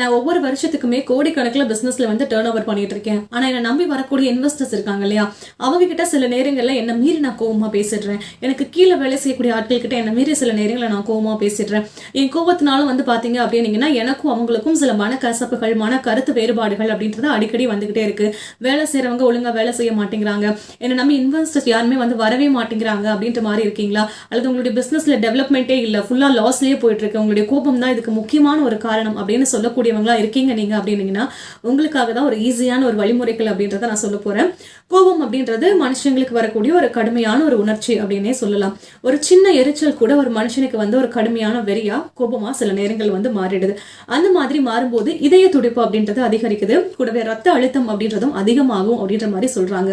நான் ஒவ்வொரு வருஷத்துக்குமே கோடிக்கணக்கில் பிசினஸ்ல வந்து டேர்ன் ஓவர் பண்ணிட்டு இருக்கேன். ஆனா என்னை நம்பி வரக்கூடிய இன்வெஸ்டர்ஸ் இருக்காங்க இல்லையா? அவங்க கிட்ட சில நேரங்கள்ல என்ன மீறி நான் கோவமா பேசிடுறேன். எனக்கு கீழே வேலை செய்யக்கூடிய ஆட்கள் கிட்ட என்ன மீறி சில நேரங்களில் நான் கோவமா பேசிடுறேன். என் கோபத்தினாலும் வந்து பாத்தீங்க அப்படின்னீங்கன்னா எனக்கும் அவங்களுக்கும் சில மனக்கசப்புகள் மன கருத்து வேறுபாடுகள் அப்படின்றது அடிக்கடி வந்துகிட்டே இருக்கு. வேலை செய்யறவங்க ஒழுங்கா வேலை செய்ய மாட்டேங்கிறாங்க. என்ன நம்பி இன்வெஸ்டர்ஸ் யாருமே வந்து வரவே மாட்டேங்கிறாங்க அப்படின்ற மாதிரி இருக்கீங்களா? அல்லது உங்களுடைய பிசினஸ்ல டெவலப்மெண்ட்டே இல்லை ஃபுல்லா லாஸ்லயே போயிட்டு இருக்கு. உங்களுடைய கோபம் தான் இதுக்கு முக்கியமான ஒரு காரணம் அப்படின்னு சொல்லக்கூடிய சொல்லக்கூடியவங்களா இருக்கீங்க நீங்க அப்படின்னீங்கன்னா உங்களுக்காக தான் ஒரு ஈஸியான ஒரு வழிமுறைகள் அப்படின்றத நான் சொல்ல போறேன். கோபம் அப்படின்றது மனுஷங்களுக்கு வரக்கூடிய ஒரு கடுமையான ஒரு உணர்ச்சி அப்படின்னே சொல்லலாம். ஒரு சின்ன எரிச்சல் கூட ஒரு மனுஷனுக்கு வந்து ஒரு கடுமையான வெறியா கோபமா சில நேரங்கள் வந்து மாறிடுது. அந்த மாதிரி மாறும்போது இதய துடிப்பு அப்படின்றது அதிகரிக்குது. கூடவே ரத்த அழுத்தம் அப்படின்றதும் அதிகமாகும் அப்படின்ற மாதிரி சொல்றாங்க.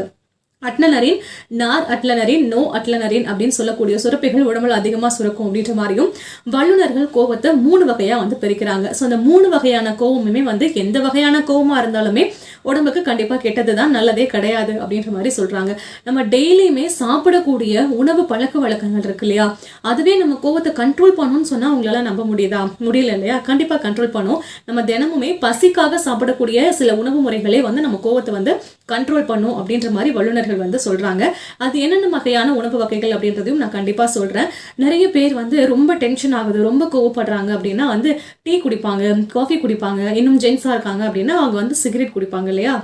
அட்லனரின் நார் அட்லனரின் நோ அட்லனரின் அப்படின்னு சொல்லக்கூடிய சுரப்பிகள் உடம்புல அதிகமா சுரக்கும் அப்படின்ற மாதிரியும் வல்லுநர்கள் கோபத்தை மூணு வகையா வந்து பிரிக்கிறாங்க. ஸோ அந்த மூணு வகையான கோபமுமே வந்து எந்த வகையான கோபமா இருந்தாலுமே உடம்புக்கு கண்டிப்பாக கெட்டது தான் நல்லதே கிடையாது அப்படின்ற மாதிரி சொல்கிறாங்க நம்ம டெய்லியுமே சாப்பிடக்கூடிய உணவு பழக்க வழக்கங்கள் இருக்கு இல்லையா? அதுவே நம்ம கோவத்தை கண்ட்ரோல் பண்ணணும்னு சொன்னால் அவங்களால நம்ப முடியுதா? முடியல இல்லையா? கண்டிப்பாக கண்ட்ரோல் பண்ணும். நம்ம தினமுமே பசிக்காக சாப்பிடக்கூடிய சில உணவு முறைகளே வந்து நம்ம கோவத்தை வந்து கண்ட்ரோல் பண்ணும் அப்படின்ற மாதிரி வல்லுநர்கள் வந்து சொல்கிறாங்க அது என்னென்ன வகையான உணவு வகைகள் அப்படின்றதையும் நான் கண்டிப்பாக சொல்கிறேன் நிறைய பேர் வந்து ரொம்ப டென்ஷன் ஆகுது ரொம்ப கோவப்படுறாங்க அப்படின்னா வந்து டீ குடிப்பாங்க காஃபி குடிப்பாங்க இன்னும் ஜென்ஸாக இருக்காங்க அப்படின்னா அவங்க வந்து சிகரெட் குடிப்பாங்க இல்லையா?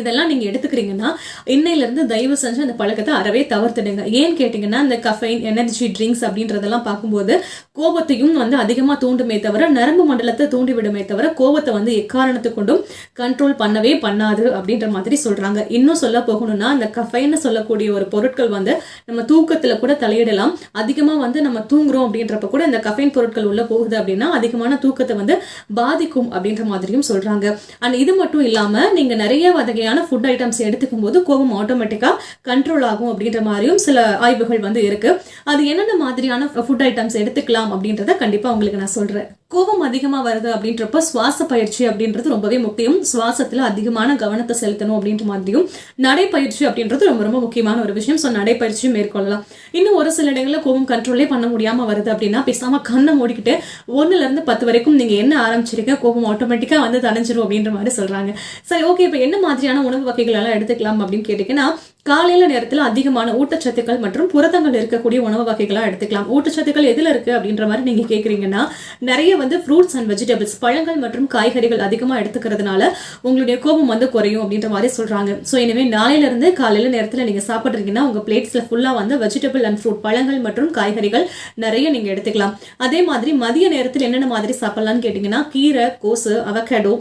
இதெல்லாம் நீங்கள் எடுத்துக்கிறீங்கன்னா இன்னையில இருந்து தயவு செஞ்சு அந்த பழக்கத்தை அறவே தவிர்த்துடுங்க. ஏன் கேட்டீங்கன்னா இந்த கஃபைன் எனர்ஜி ட்ரிங்க்ஸ் அப்படின்றதெல்லாம் பார்க்கும்போது கோபத்தையும் வந்து அதிகமாக தூண்டுமே தவிர நரம்பு மண்டலத்தை தூண்டி விடுமே தவிர கோபத்தை வந்து எக்காரணத்து கொண்டும் கண்ட்ரோல் பண்ணவே பண்ணாது அப்படின்ற மாதிரி சொல்கிறாங்க இன்னும் சொல்ல போகணும்னா இந்த கஃபைன்னு சொல்லக்கூடிய ஒரு பொருட்கள் வந்து நம்ம தூக்கத்தில் கூட தலையிடலாம். அதிகமாக வந்து நம்ம தூங்குறோம் அப்படின்றப்ப கூட இந்த கஃபைன் பொருட்கள் உள்ளே போகுது அப்படின்னா அதிகமான தூக்கத்தை வந்து பாதிக்கும் அப்படின்ற மாதிரியும் சொல்கிறாங்க அண்ட் இது மட்டும் இல்லாமல் நீங்கள் நிறைய வகையான ஃபுட் ஐட்டம்ஸ் எடுத்துக்கும் போது கோபம் ஆட்டோமேட்டிக்கா கண்ட்ரோல் ஆகும் அப்படின்ற மாதிரியும் சில ஆய்வுகள் வந்து இருக்கு. அது என்னென்ன மாதிரியான ஃபுட் ஐட்டம்ஸ் எடுத்துக்கலாம் அப்படின்றத கண்டிப்பாக உங்களுக்கு நான் சொல்றேன். கோபம் அதிகமாக வருது அப்படின்றப்ப சுவாச பயிற்சி அப்படின்றது ரொம்பவே முக்கியம். சுவாசத்தில் அதிகமான கவனத்தை செலுத்தணும் அப்படின்ற மாதிரியும் நடைப்பயிற்சி அப்படின்றது ரொம்ப ரொம்ப முக்கியமான ஒரு விஷயம். ஸோ நடைப்பயிற்சி மேற்கொள்ளலாம். இன்னும் ஒரு சில இடங்களில் கோபம் கண்ட்ரோலே பண்ண முடியாமல் வருது அப்படின்னா பேசாமல் கண்ணை மூடிக்கிட்டு ஒன்றுலேருந்து பத்து வரைக்கும் நீங்கள் என்ன ஆரம்பிச்சிருக்க கோபம் ஆட்டோமேட்டிக்காக வந்து தடைஞ்சிரும் அப்படின்ற மாதிரி சொல்கிறாங்க சரி ஓகே இப்போ என்ன மாதிரியான உணவு வகைகள் எல்லாம் எடுத்துக்கலாம் அப்படின்னு கேட்டிங்கன்னா காலையில நேரத்தில் அதிகமான ஊட்டச்சத்துக்கள் மற்றும் புரதங்கள் இருக்கக்கூடிய உணவு வகைகளாக எடுத்துக்கலாம். ஊட்டச்சத்துக்கள் எதில் இருக்கு அப்படின்ற மாதிரி நீங்க கேட்குறீங்கன்னா நிறைய வந்து ஃப்ரூட்ஸ் அண்ட் வெஜிடபிள்ஸ் பழங்கள் மற்றும் காய்கறிகள் அதிகமாக எடுத்துக்கிறதுனால உங்களுடைய கோபம் வந்து குறையும் அப்படின்ற மாதிரி சொல்றாங்க. ஸோ எனவே நாளையில காலையில் காலையில நீங்கள் நீங்க உங்கள் உங்க பிளேட்ஸ்ல வந்து வெஜிடபிள் அண்ட் ஃப்ரூட் பழங்கள் மற்றும் காய்கறிகள் நிறைய நீங்க எடுத்துக்கலாம். அதே மாதிரி மதிய நேரத்தில் என்னென்ன மாதிரி சாப்பிடலாம்னு கேட்டிங்கன்னா கீரை கோசு அவகேடோ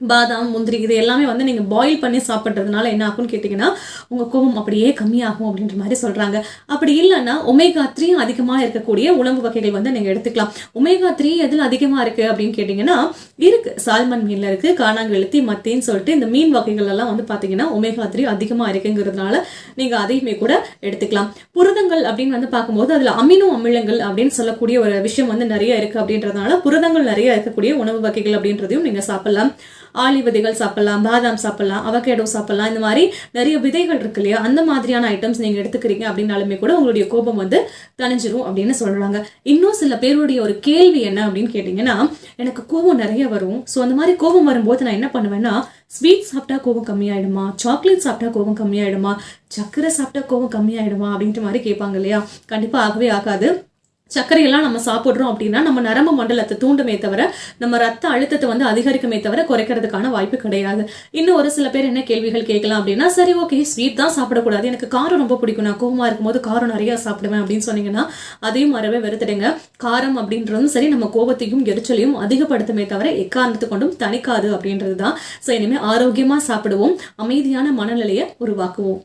பாதாம் முந்திரி இது எல்லாமே வந்து நீங்கள் பாயில் பண்ணி சாப்பிட்றதுனால என்ன ஆகும்னு கேட்டிங்கன்னா உங்கள் கோபம் அப்படியே கம்மியாகும் அப்படின்ற மாதிரி சொல்கிறாங்க அப்படி இல்லைன்னா ஒமேகா த்ரீ அதிகமாக இருக்கக்கூடிய உணவு வகைகள் வந்து நீங்கள் எடுத்துக்கலாம். ஒமேகா த்ரீ எதில் அதிகமாக இருக்குது அப்படின்னு கேட்டிங்கன்னா இருக்குது சால்மன் மீனில் இருக்குது காணாங்கெழுத்தி மத்தின்னு சொல்லிட்டு இந்த மீன் வகைகள் எல்லாம் வந்து பார்த்தீங்கன்னா ஒமேகா த்ரீ அதிகமாக இருக்குங்கிறதுனால நீங்கள் அதையுமே கூட எடுத்துக்கலாம். புரதங்கள் அப்படின்னு வந்து பார்க்கும்போது அதில் அமினோ அமிலங்கள் அப்படின்னு சொல்லக்கூடிய ஒரு விஷயம் வந்து நிறைய இருக்குது அப்படின்றதுனால புரதங்கள் நிறைய இருக்கக்கூடிய உணவு வகைகள் அப்படின்றதையும் நீங்கள் சாப்பிடலாம். ஆலி விதைகள் சாப்பிடலாம் பாதாம் சாப்பிடலாம் அவகேடோ சாப்பிடலாம் இந்த மாதிரி நிறைய விதைகள் இருக்கு இல்லையா? அந்த மாதிரியான ஐட்டம்ஸ் நீங்கள் எடுத்துக்கிறீங்க அப்படின்னாலுமே கூட உங்களுடைய கோபம் வந்து தணிஞ்சிரும் அப்படின்னு சொல்கிறாங்க இன்னும் சில பேருடைய ஒரு கேள்வி என்ன அப்படின்னு கேட்டிங்கன்னா எனக்கு கோபம் நிறைய வரும். ஸோ அந்த மாதிரி கோபம் வரும்போது நான் என்ன பண்ணுவேன்னா ஸ்வீட் சாப்பிட்டா கோபம் கம்மியாயிடுமா? சாக்லேட் சாப்பிட்டா கோபம் கம்மியாயிடுமா? சக்கரை சாப்பிட்டா கோபம் கம்மியாயிடுமா? அப்படின்ட்டு மாதிரி கேட்பாங்க இல்லையா? கண்டிப்பாக ஆகவே ஆகாது. சர்க்கரையெல்லாம் நம்ம சாப்பிட்றோம் அப்படின்னா நம்ம நரம்பு மண்டலத்தை தூண்டுமே தவிர நம்ம ரத்த அழுத்தத்தை வந்து அதிகரிக்குமே தவிர குறைக்கிறதுக்கான வாய்ப்பு கிடையாது. இன்னும் ஒரு சில பேர் என்ன கேள்விகள் கேட்கலாம் அப்படின்னா சரி ஓகே ஸ்வீட் தான் சாப்பிடக்கூடாது. எனக்கு காரம் ரொம்ப பிடிக்கும். நான் கோவமாக இருக்கும்போது காரம் நிறையா சாப்பிடுவேன் அப்படின்னு சொன்னீங்கன்னா அதையும் வரவே வெறுத்துடுங்க. காரம் அப்படின்றதும் சரி நம்ம கோபத்தையும் எரிச்சலையும் அதிகப்படுத்துமே தவிர எக்காரணத்து கொண்டும் தணிக்காது அப்படின்றது தான் ஸோ இனிமேல் ஆரோக்கியமாக சாப்பிடுவோம். அமைதியான மனநிலையை உருவாக்குவோம்.